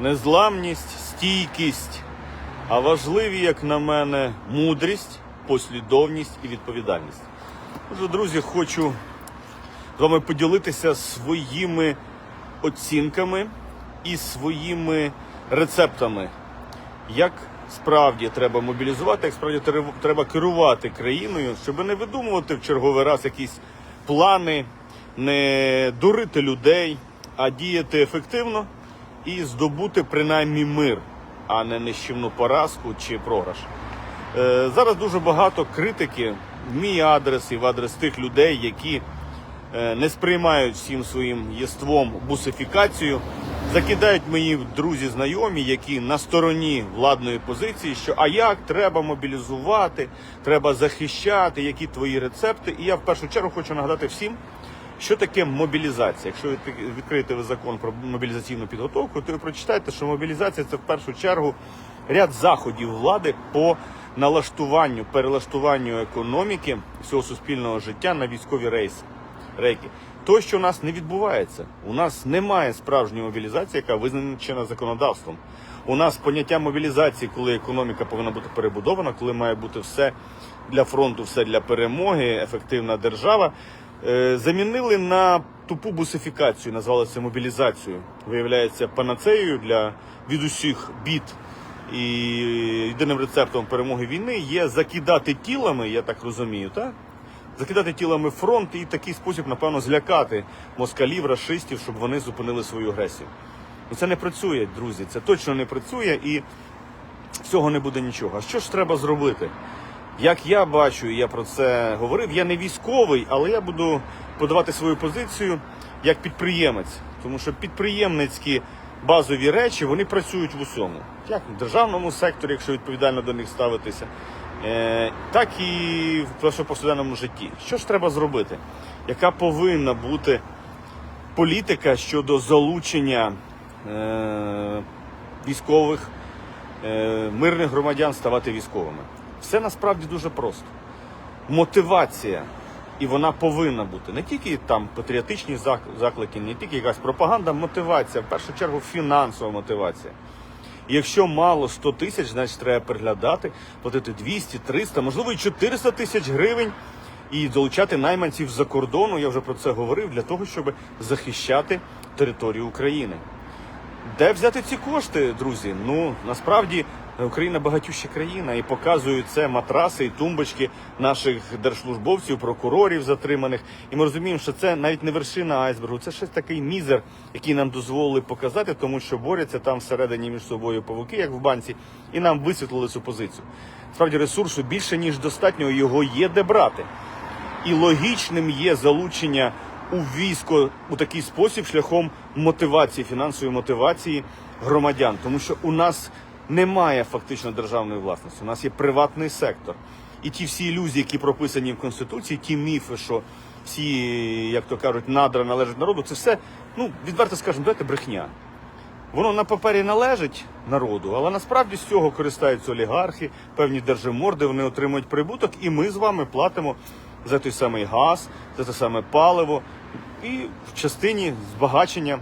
незламність, стійкість, а важливі, як на мене, мудрість, послідовність і відповідальність. Отже, друзі, хочу з вами поділитися своїми оцінками і своїми рецептами, як справді треба мобілізувати, як справді треба керувати країною, щоб не видумувати в черговий раз якісь плани, не дурити людей, а діяти ефективно і здобути принаймні мир, а не нищівну поразку чи програш. Е, Зараз дуже багато критики в мій адрес і в адрес тих людей, які е, не сприймають всім своїм єством бусифікацію, закидають мої друзі, знайомі, які на стороні владної позиції, що а як треба мобілізувати, треба захищати, які твої рецепти. І я в першу чергу хочу нагадати всім, що таке мобілізація? Якщо відкриєте ви закон про мобілізаційну підготовку, то ви прочитаєте, що мобілізація це в першу чергу ряд заходів влади по налаштуванню, перелаштуванню економіки всього суспільного життя на військові рейси. Рейки. То, що у нас не відбувається, у нас немає справжньої мобілізації, яка визначена законодавством. У нас поняття мобілізації, коли економіка повинна бути перебудована, коли має бути все для фронту, все для перемоги, ефективна держава. Е, замінили на тупу бусифікацію, назвали це мобілізацією. Виявляється, панацеєю для від усіх бід і єдиним рецептом перемоги війни є закидати тілами, я так розумію, так? Закидати тілами фронт і такий спосіб, напевно, злякати москалів, расистів, щоб вони зупинили свою агресію. Ну це не працює, друзі. Це точно не працює і з цього не буде нічого. А що ж треба зробити? Як я бачу, я про це говорив, я не військовий, але я буду подавати свою позицію як підприємець, тому що підприємницькі базові речі вони працюють в усьому, як в державному секторі, якщо відповідально до них ставитися, е, так і в повсякденному житті. Що ж треба зробити? Яка повинна бути політика щодо залучення е, військових, е, мирних громадян ставати військовими? Все насправді дуже просто. Мотивація, і вона повинна бути не тільки там патріотичні заклики, не тільки якась пропаганда, мотивація, в першу чергу фінансова мотивація. Якщо мало 100 тисяч, значить треба переглядати, платити 200, 300, можливо і 400 тисяч гривень і долучати найманців з-за кордону, я вже про це говорив, для того, щоб захищати територію України. Де взяти ці кошти, друзі? Ну насправді Україна багатюща країна і показують це матраси і тумбочки наших держслужбовців, прокурорів затриманих. І ми розуміємо, що це навіть не вершина айсбергу, це щось такий мізер, який нам дозволили показати, тому що борються там всередині між собою павуки, як в банці, і нам висвітлили цю позицію. Справді ресурсу більше ніж достатньо, його є де брати. І логічним є залучення у військо у такий спосіб шляхом мотивації, фінансової мотивації громадян, тому що у нас немає фактично державної власності, у нас є приватний сектор. І ті всі ілюзії, які прописані в Конституції, ті міфи, що всі, як то кажуть, надра належать народу, це все, ну, відверто скажемо, давайте брехня. Воно на папері належить народу, але насправді з цього користаються олігархи, певні держиморди, вони отримують прибуток, і ми з вами платимо за той самий газ, за те саме паливо і в частині збагачення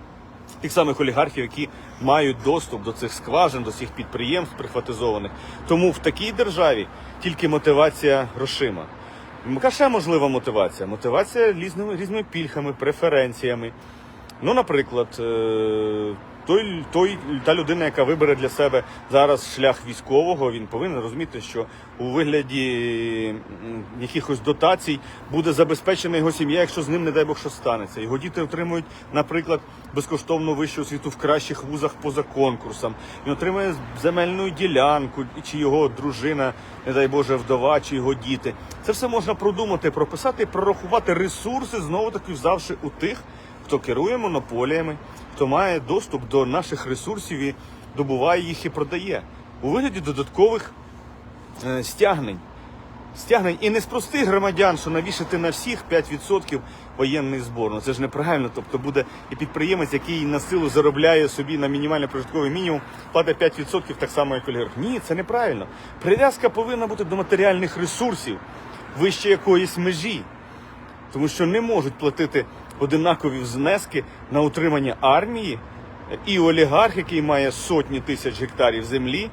тих самих олігархів, які мають доступ до цих скважин, до цих підприємств прихватизованих. Тому в такій державі тільки мотивація грошима. Яка ще можлива мотивація? Мотивація різними різними пільгами, преференціями. Ну, наприклад, е, той, той, та людина, яка вибере для себе зараз шлях військового, він повинен розуміти, що у вигляді якихось дотацій буде забезпечена його сім'я, якщо з ним, не дай Бог, що станеться. Його діти отримують, наприклад, безкоштовну вищу освіту в кращих вузах поза конкурсом. Він отримує земельну ділянку, чи його дружина, не дай Боже, вдова, чи його діти. Це все можна продумати, прописати прорахувати ресурси, знову таки взявши у тих, хто керує монополіями, хто має доступ до наших ресурсів і добуває їх і продає у вигляді додаткових е, стягнень. Стягнень і не з простих громадян, що навішати на всіх 5% воєнний збор. Ну це ж неправильно. Тобто буде і підприємець, який на силу заробляє собі на мінімальний прожитковий мінімум, платить 5% так само, як олігарх. Ні, це неправильно. Прив'язка повинна бути до матеріальних ресурсів вище якоїсь межі тому що не можуть платити одинакові внески на утримання армії і олігарх, який має сотні тисяч гектарів землі,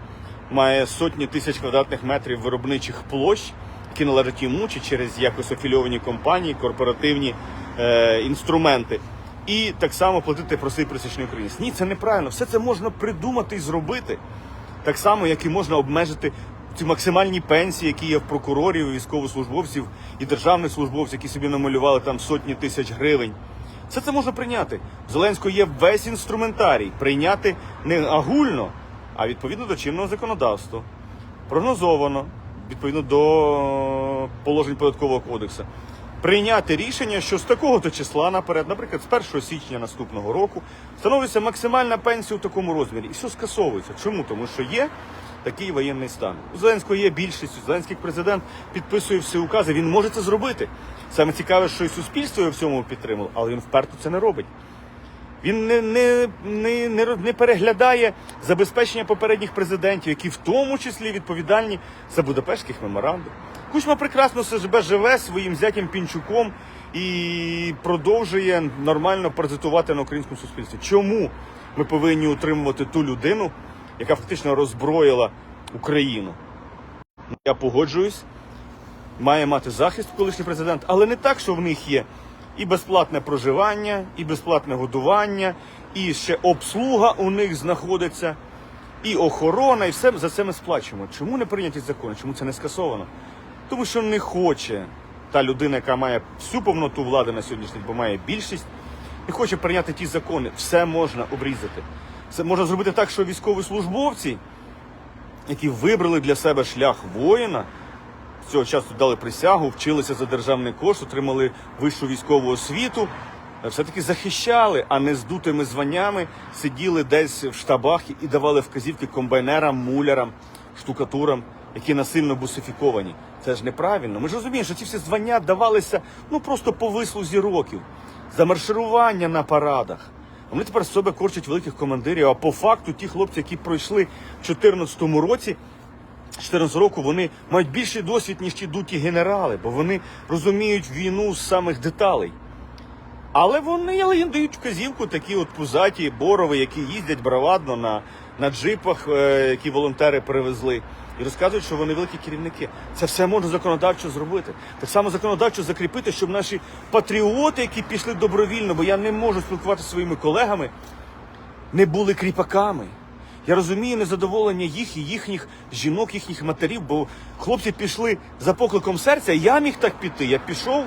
має сотні тисяч квадратних метрів виробничих площ, які належать йому чи через якось афільовані компанії, корпоративні е, інструменти. І так само платити простий пересічний українець. Ні, це неправильно. Все це можна придумати і зробити. Так само, як і можна обмежити ці максимальні пенсії, які є в прокурорів, військовослужбовців і державних службовців, які собі намалювали там сотні тисяч гривень. Все це можна прийняти. В Зеленського є весь інструментарій прийняти не агульно, а відповідно до чинного законодавства. Прогнозовано, відповідно до положень податкового кодексу. Прийняти рішення, що з такого-то числа наперед, наприклад, з 1 січня наступного року, встановлюється максимальна пенсія у такому розмірі. І все скасовується. Чому? Тому що є такий воєнний стан. У Зеленського є більшість, Зеленський президент підписує всі укази. Він може це зробити. Саме цікаве, що і суспільство його в цьому підтримало, але він вперто це не робить. Він не, не, не, не, не переглядає забезпечення попередніх президентів, які в тому числі відповідальні за Будапештських меморандум. Кучма прекрасно себе живе своїм зятям Пінчуком і продовжує нормально паразитувати на українському суспільстві. Чому ми повинні утримувати ту людину, яка фактично роззброїла Україну? Я погоджуюсь, має мати захист колишній президент, але не так, що в них є і безплатне проживання, і безплатне годування, і ще обслуга у них знаходиться, і охорона, і все за це ми сплачуємо. Чому не прийняті закони? Чому це не скасовано? Тому що не хоче та людина, яка має всю повноту влади на сьогоднішній день, бо має більшість, не хоче прийняти ті закони. Все можна обрізати. Це можна зробити так, що військовослужбовці, які вибрали для себе шлях воїна, цього часу дали присягу, вчилися за державний кошт, отримали вищу військову освіту, е, все-таки захищали, а не з дутими званнями сиділи десь в штабах і давали вказівки комбайнерам, мулярам, штукатурам, які насильно бусифіковані. Це ж неправильно. Ми ж розуміємо, що ці всі звання давалися ну просто по вислузі років, за марширування на парадах. Вони тепер з себе корчать великих командирів. А по факту ті хлопці, які пройшли в 2014 році, 14 року вони мають більший досвід, ніж ті дуті генерали, бо вони розуміють війну з самих деталей. Але вони але їм дають вказівку, такі от пузаті, борови, які їздять бравадно на, на джипах, е, які волонтери привезли, і розказують, що вони великі керівники. Це все можна законодавчо зробити. Так само законодавчо закріпити, щоб наші патріоти, які пішли добровільно, бо я не можу спілкуватися своїми колегами, не були кріпаками. Я розумію незадоволення їх і їхніх жінок, їхніх матерів, бо хлопці пішли за покликом серця. Я міг так піти. Я пішов,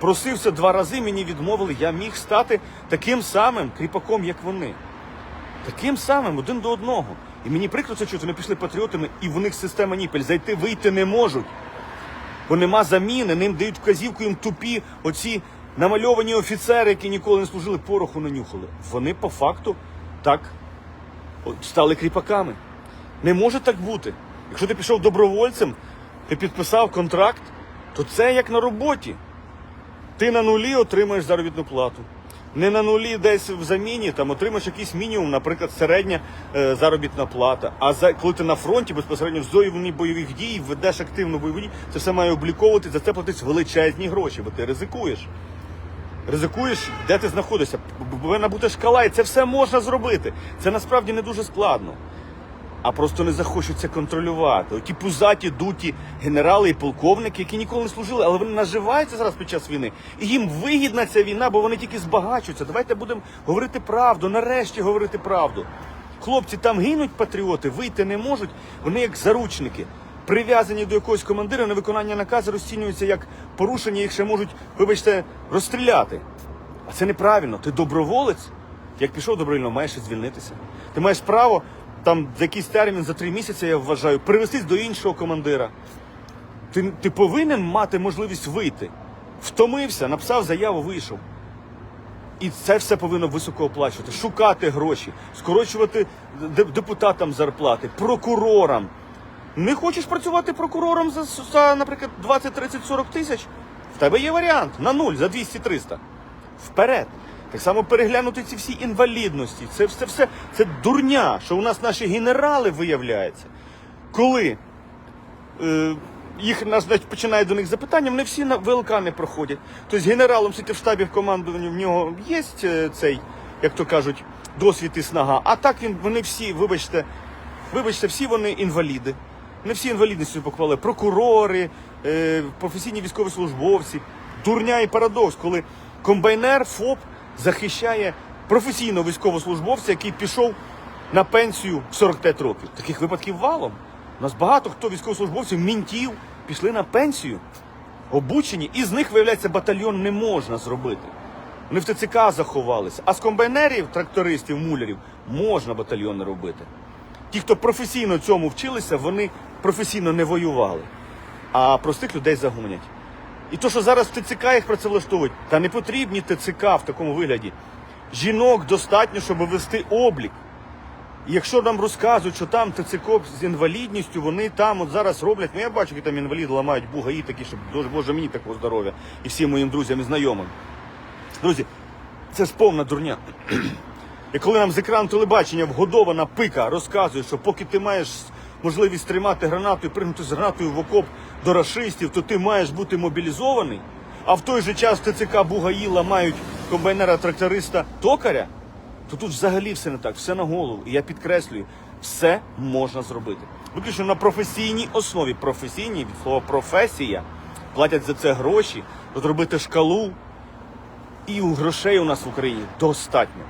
просився два рази, мені відмовили. Я міг стати таким самим кріпаком, як вони. Таким самим, один до одного. І мені прикро це чути, вони пішли патріотами, і в них система ніпель. Зайти, вийти не можуть. Бо нема заміни, ним дають вказівку, їм тупі оці намальовані офіцери, які ніколи не служили, пороху не нюхали. Вони по факту так стали кріпаками. Не може так бути. Якщо ти пішов добровольцем, ти підписав контракт, то це як на роботі. Ти на нулі отримаєш заробітну плату. Не на нулі десь в заміні, там отримаєш якийсь мінімум, наприклад, середня е, заробітна плата. А за коли ти на фронті безпосередньо в зоні бойових дій, ведеш активну бойові дію, це все має обліковувати, за це платить величезні гроші, бо ти ризикуєш. Ризикуєш, де ти знаходишся. Повинна бути шкала, і це все можна зробити. Це насправді не дуже складно. А просто не захочуть це контролювати. Оті пузаті, дуті генерали і полковники, які ніколи не служили, але вони наживаються зараз під час війни. І їм вигідна ця війна, бо вони тільки збагачуються. Давайте будемо говорити правду, нарешті говорити правду. Хлопці там гинуть патріоти, вийти не можуть. Вони як заручники, прив'язані до якогось командира, на виконання наказу розцінюються як порушення, їх ще можуть, вибачте, розстріляти. А це неправильно. Ти доброволець, як пішов добровільно, маєш звільнитися. Ти маєш право там якийсь термін, за три місяці, я вважаю, перевестись до іншого командира. Ти, ти повинен мати можливість вийти. Втомився, написав заяву, вийшов. І це все повинно високо оплачувати, шукати гроші, скорочувати депутатам зарплати, прокурорам. Не хочеш працювати прокурором за, за наприклад, 20, 30, 40 тисяч? В тебе є варіант на нуль за 200-300. Вперед. Так само переглянути ці всі інвалідності. Це все, все це дурня, що у нас наші генерали виявляється. Коли е, їх нас починає до них запитання, вони всі на ВЛК проходять. Тобто генералом сидіти в штабі в командуванні в нього є е, цей, як то кажуть, досвід і снага. А так він, вони всі, вибачте, вибачте, всі вони інваліди. Не всі інвалідністю поклали. Прокурори, е, професійні військовослужбовці. Дурня і парадокс, коли комбайнер ФОП захищає професійного військовослужбовця, який пішов на пенсію в 45 років. Таких випадків валом. У нас багато хто військовослужбовців, мінтів, пішли на пенсію, обучені, і з них, виявляється, батальйон не можна зробити. Вони в ТЦК заховалися. А з комбайнерів, трактористів, мулярів можна батальйони робити. Ті, хто професійно цьому вчилися, вони професійно не воювали, а простих людей загонять. І то, що зараз ТЦК їх працевлаштовують, та не потрібні ТЦК в такому вигляді. Жінок достатньо, щоб вести облік. І якщо нам розказують, що там ТЦК з інвалідністю, вони там от зараз роблять. Ну я бачу, які там інваліди ламають бугаї такі, щоб дуже Боже мені такого здоров'я і всім моїм друзям і знайомим. Друзі, це ж повна дурня. І коли нам з екрану телебачення вгодована пика розказує, що поки ти маєш можливість тримати гранату і пригнути з гранатою в окоп до рашистів, то ти маєш бути мобілізований, а в той же час ТЦК Бугаї ламають комбайнера-тракториста токаря, то тут взагалі все не так, все на голову. І я підкреслюю, все можна зробити. Виключно на професійній основі. Професійній від слова професія. Платять за це гроші, зробити шкалу. І у грошей у нас в Україні достатньо.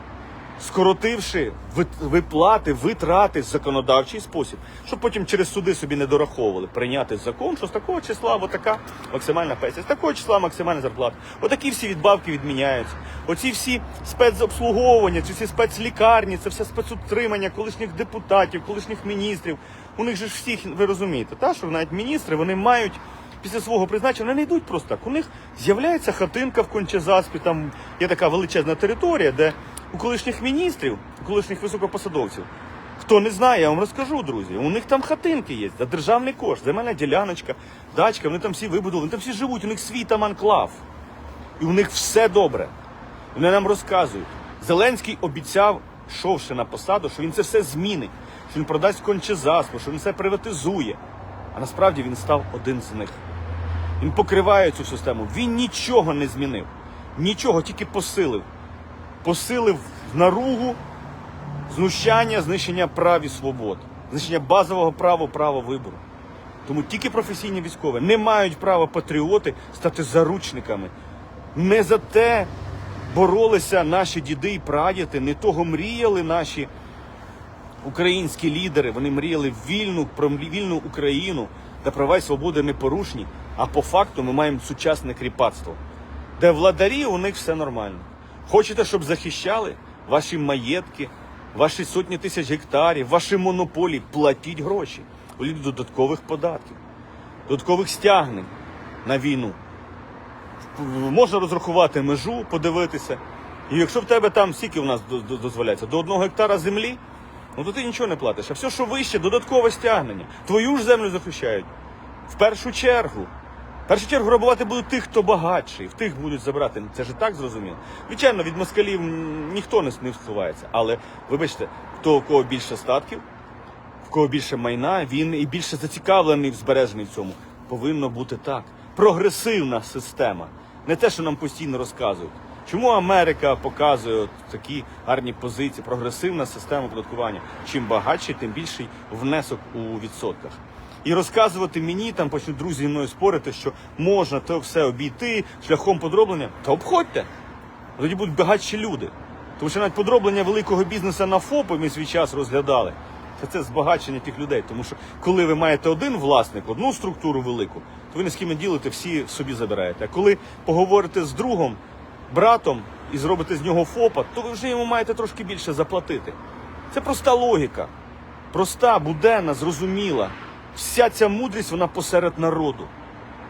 Скоротивши виплати, витрати в законодавчий спосіб, щоб потім через суди собі не дораховували, прийняти закон, що з такого числа отака максимальна пенсія, з такого числа максимальна зарплата. Отакі всі відбавки відміняються. Оці всі спецобслуговування, ці всі спецлікарні, це все спецутримання колишніх депутатів, колишніх міністрів. У них же ж всіх, ви розумієте, та, що навіть міністри вони мають після свого призначення вони не йдуть просто так. У них з'являється хатинка в Кончезаспі, там є така величезна територія, де у колишніх міністрів, у колишніх високопосадовців. Хто не знає, я вам розкажу, друзі. У них там хатинки є, за державний кошт, земельна діляночка, дачка, вони там всі вибудували, вони там всі живуть, у них свій там анклав. І у них все добре. Вони нам розказують. Зеленський обіцяв, йшовши на посаду, що він це все змінить, що він продасть кончезаспу, що він все приватизує. А насправді він став один з них. Він покриває цю систему. Він нічого не змінив. Нічого, тільки посилив. Посилив наругу, знущання, знищення прав і свобод, знищення базового права, права вибору. Тому тільки професійні військові не мають права патріоти стати заручниками. Не за те боролися наші діди і прадіди, не того мріяли наші українські лідери. Вони мріяли вільну, про вільну Україну, де права і свободи не порушні. А по факту ми маємо сучасне кріпацтво, де владарі у них все нормально. Хочете, щоб захищали ваші маєтки, ваші сотні тисяч гектарів, ваші монополії, платіть гроші, воліть додаткових податків, додаткових стягнень на війну. Можна розрахувати межу, подивитися. І якщо в тебе там скільки у нас до- до- дозволяється, до одного гектара землі, ну то ти нічого не платиш. А все, що вище, додаткове стягнення. Твою ж землю захищають. В першу чергу. Першу чергу грабувати будуть тих, хто багатший, в тих будуть забрати. Це ж так зрозуміло. Звичайно, від москалів ніхто не, сховається. Але вибачте, хто у кого більше статків, в кого більше майна, він і більше зацікавлений, збережений в цьому. Повинно бути так. Прогресивна система. Не те, що нам постійно розказують. Чому Америка показує такі гарні позиції, прогресивна система податкування? Чим багатший, тим більший внесок у відсотках. І розказувати мені, там почнуть друзі зі мною спорити, що можна то все обійти шляхом подроблення, та обходьте. Тоді будуть багатші люди. Тому що навіть подроблення великого бізнесу на ФОПи ми свій час розглядали. Це, це збагачення тих людей. Тому що коли ви маєте один власник, одну структуру велику, то ви не з ким не ділите, всі собі забираєте. А коли поговорите з другом, братом і зробите з нього ФОПа, то ви вже йому маєте трошки більше заплатити. Це проста логіка. Проста, буденна, зрозуміла. Вся ця мудрість вона посеред народу.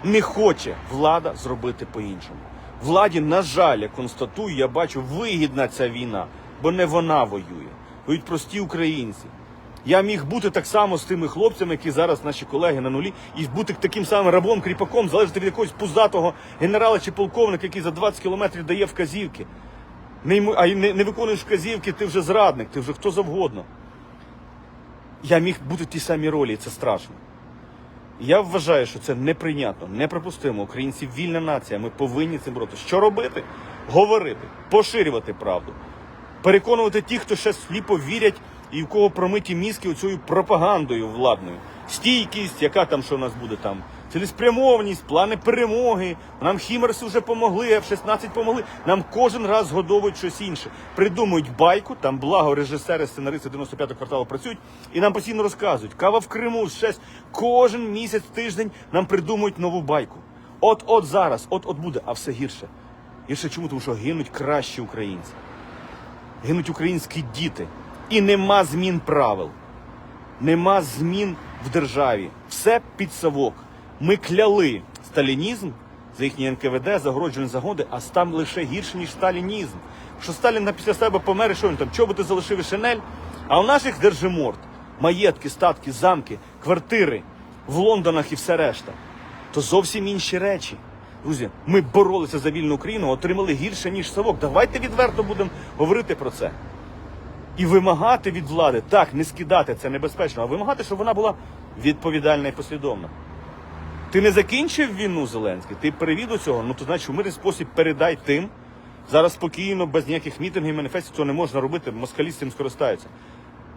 Не хоче влада зробити по-іншому. Владі, на жаль, я констатую, я бачу, вигідна ця війна, бо не вона воює. Воюють прості українці. Я міг бути так само з тими хлопцями, які зараз наші колеги на нулі, і бути таким самим рабом, кріпаком, залежати від якогось пузатого генерала чи полковника, який за 20 кілометрів дає вказівки. А не виконуєш вказівки, ти вже зрадник, ти вже хто завгодно. Я міг бути в тій самій ролі, і це страшно. Я вважаю, що це неприйнятно, неприпустимо. Українці вільна нація. Ми повинні цим боротися. Що робити? Говорити, поширювати правду. переконувати тих, хто ще сліпо вірять і в кого промиті мізки оцією пропагандою владною. Стійкість, яка там що у нас буде там. Цілеспрямованість, плани перемоги. Нам Хімерс вже помогли, F-16 помогли. Нам кожен раз згодовують щось інше. Придумують байку, там благо режисери, сценаристи 95-го кварталу працюють, і нам постійно розказують. Кава в Криму, щось. Кожен місяць, тиждень нам придумують нову байку. От-от зараз, от-от буде, а все гірше. Гірше чому? Тому що гинуть кращі українці. Гинуть українські діти. І нема змін правил. Нема змін в державі. Все під совок. Ми кляли сталінізм за їхній НКВД, загороджені загоди, а там лише гірше, ніж сталінізм. Що Сталін після себе помер, що він там, чоботи залишив і шинель? А у наших держиморд маєтки, статки, замки, квартири в Лондонах і все решта. То зовсім інші речі. Друзі, ми боролися за вільну Україну, отримали гірше, ніж совок. Давайте відверто будемо говорити про це. І вимагати від влади, так, не скидати, це небезпечно, а вимагати, щоб вона була відповідальна і послідовна. Ти не закінчив війну, Зеленський, ти перевів до цього, ну то значить, у мирний спосіб передай тим. Зараз спокійно, без ніяких мітингів, маніфестів, цього не можна робити, москалі з цим скористаються.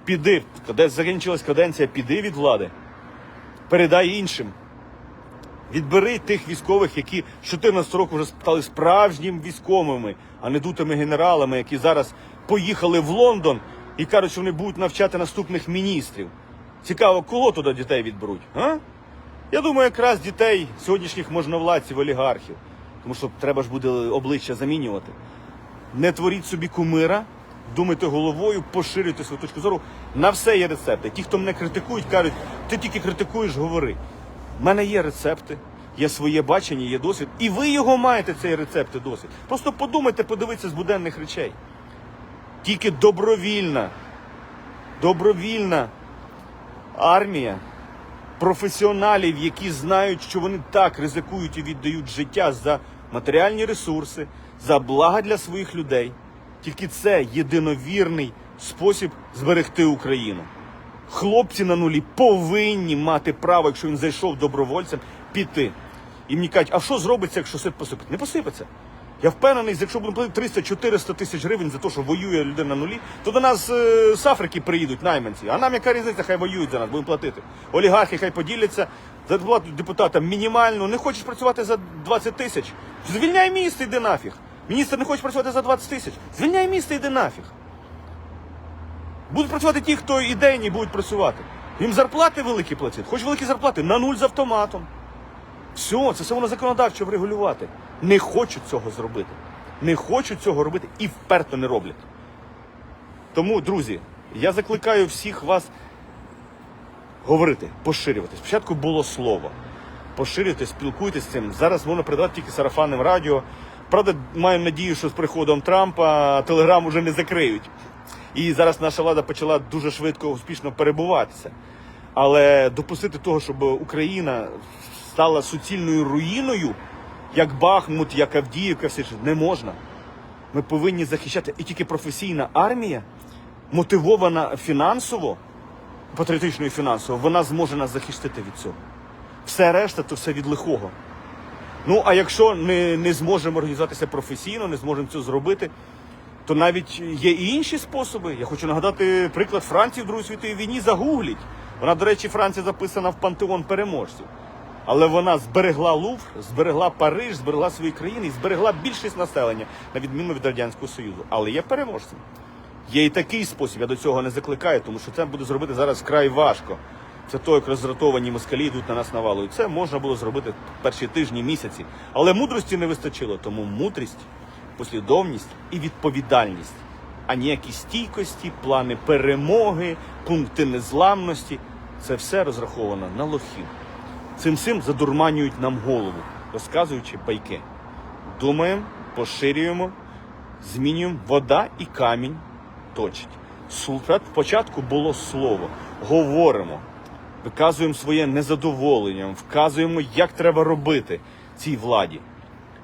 Піди, де закінчилась каденція, піди від влади, передай іншим. Відбери тих військових, які з 14 року вже стали справжніми військовими, а не дутими генералами, які зараз поїхали в Лондон і кажуть, що вони будуть навчати наступних міністрів. Цікаво, кого туди дітей відберуть? А? Я думаю, якраз дітей сьогоднішніх можновладців, олігархів. Тому що треба ж буде обличчя замінювати. Не творіть собі кумира, думайте головою, поширюйте свою точку зору. На все є рецепти. Ті, хто мене критикують, кажуть, ти тільки критикуєш, говори. У мене є рецепти, є своє бачення, є досвід. І ви його маєте, цей рецепт і досвід. Просто подумайте, подивіться з буденних речей. Тільки добровільна, добровільна армія професіоналів, які знають, що вони так ризикують і віддають життя за матеріальні ресурси, за блага для своїх людей. Тільки це єдиновірний спосіб зберегти Україну. Хлопці на нулі повинні мати право, якщо він зайшов добровольцем, піти. І мені кажуть, а що зробиться, якщо все посипеться? Не посипеться. Я впевнений, якщо будемо платити 300-400 тисяч гривень за те, що воює людина на нулі, то до нас е, з Африки приїдуть найманці. А нам яка різниця, хай воюють за нас, будемо платити. Олігархи хай поділяться, зарплату депутатам мінімальну. Не хочеш працювати за 20 тисяч? Звільняй місто, йди нафіг. Міністр не хоче працювати за 20 тисяч. Звільняй місто, йди нафіг. Будуть працювати ті, хто ідейні будуть працювати. Їм зарплати великі платять. Хоч великі зарплати на нуль з автоматом. Все, це все воно законодавчо врегулювати. Не хочуть цього зробити. Не хочуть цього робити і вперто не роблять. Тому, друзі, я закликаю всіх вас говорити, поширювати. Спочатку було слово. Поширюйте, спілкуйтесь з цим. Зараз можна передати тільки сарафанним радіо. Правда, маю надію, що з приходом Трампа телеграм уже не закриють. І зараз наша влада почала дуже швидко успішно перебуватися. Але допустити того, щоб Україна стала суцільною руїною, як Бахмут, як Авдіївка, все ж не можна. Ми повинні захищати і тільки професійна армія, мотивована фінансово, патріотично і фінансово, вона зможе нас захистити від цього. Все решта то все від лихого. Ну а якщо не, не зможемо організуватися професійно, не зможемо це зробити, то навіть є і інші способи. Я хочу нагадати приклад Франції в Другій світовій війні. Загугліть. Вона, до речі, Франція записана в пантеон переможців. Але вона зберегла Лувр, зберегла Париж, зберегла свої країни і зберегла більшість населення, на відміну від Радянського Союзу. Але є переможцем. Є і такий спосіб, я до цього не закликаю, тому що це буде зробити зараз вкрай важко. Це то, як роздратовані москалі йдуть на нас навалу. Це можна було зробити перші тижні, місяці. Але мудрості не вистачило, тому мудрість, послідовність і відповідальність, а ніякі стійкості, плани перемоги, пункти незламності. Це все розраховано на лохів. Цим всім задурманюють нам голову, розказуючи байки. Думаємо, поширюємо, змінюємо вода і камінь точить. Спочатку було слово. Говоримо, виказуємо своє незадоволення, вказуємо, як треба робити цій владі.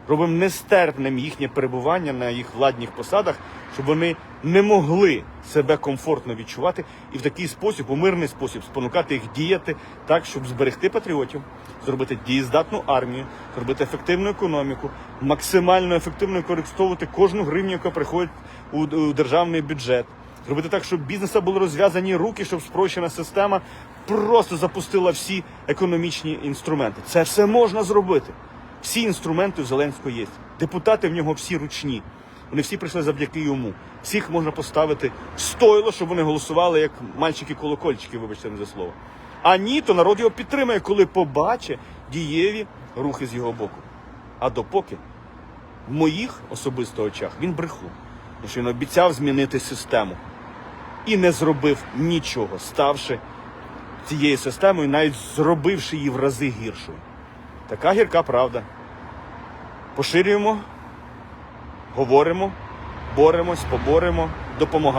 Робимо нестерпним їхнє перебування на їх владних посадах, щоб вони не могли себе комфортно відчувати і в такий спосіб, у мирний спосіб, спонукати їх діяти так, щоб зберегти патріотів, зробити дієздатну армію, зробити ефективну економіку, максимально ефективно використовувати кожну гривню, яка приходить у, державний бюджет, зробити так, щоб бізнеса були розв'язані руки, щоб спрощена система просто запустила всі економічні інструменти. Це все можна зробити. Всі інструменти у Зеленського є. Депутати в нього всі ручні. Вони всі прийшли завдяки йому. Всіх можна поставити стойло, щоб вони голосували як мальчики-колокольчики, вибачте за слово. А ні, то народ його підтримає, коли побачить дієві рухи з його боку. А допоки в моїх особисто очах він брехун. Тому що він обіцяв змінити систему і не зробив нічого, ставши цією системою, навіть зробивши її в рази гіршою. Така гірка правда. Поширюємо, говоримо, боремось, поборемо, допомагаємо.